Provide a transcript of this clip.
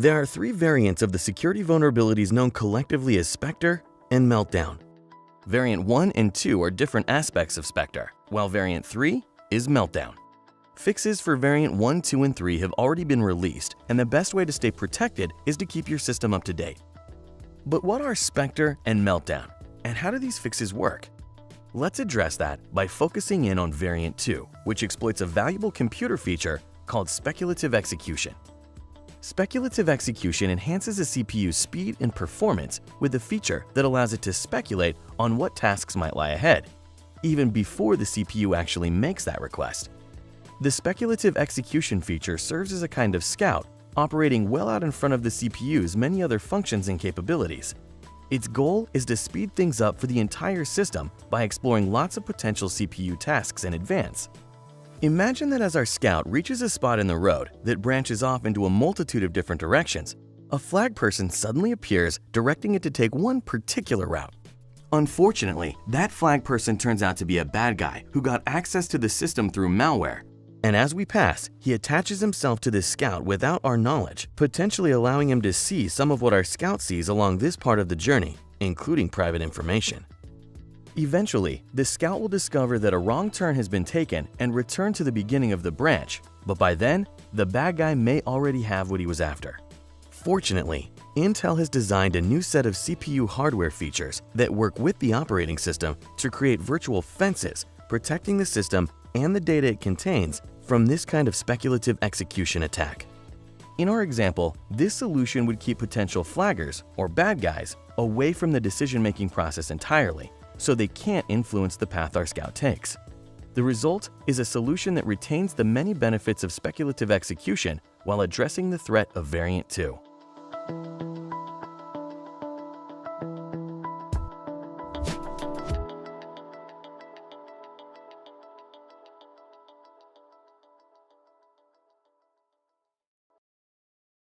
There are three variants of the security vulnerabilities known collectively as Spectre and Meltdown. Variant 1 and 2 are different aspects of Spectre, while Variant 3 is Meltdown. Fixes for Variant 1, 2, and 3 have already been released, and the best way to stay protected is to keep your system up to date. But what are Spectre and Meltdown, and how do these fixes work? Let's address that by focusing in on Variant 2, which exploits a valuable computer feature called speculative execution. Speculative execution enhances a CPU's speed and performance with a feature that allows it to speculate on what tasks might lie ahead, even before the CPU actually makes that request. The speculative execution feature serves as a kind of scout, operating well out in front of the CPU's many other functions and capabilities. Its goal is to speed things up for the entire system by exploring lots of potential CPU tasks in advance. Imagine that as our scout reaches a spot in the road that branches off into a multitude of different directions, a flag person suddenly appears directing it to take one particular route. Unfortunately, that flag person turns out to be a bad guy who got access to the system through malware. And as we pass, he attaches himself to this scout without our knowledge, potentially allowing him to see some of what our scout sees along this part of the journey, including private information. Eventually, the scout will discover that a wrong turn has been taken and return to the beginning of the branch, but by then, the bad guy may already have what he was after. Fortunately, Intel has designed a new set of CPU hardware features that work with the operating system to create virtual fences, protecting the system and the data it contains from this kind of speculative execution attack. In our example, this solution would keep potential flaggers, or bad guys, away from the decision-making process entirely, so they can't influence the path our scout takes. The result is a solution that retains the many benefits of speculative execution while addressing the threat of Variant 2.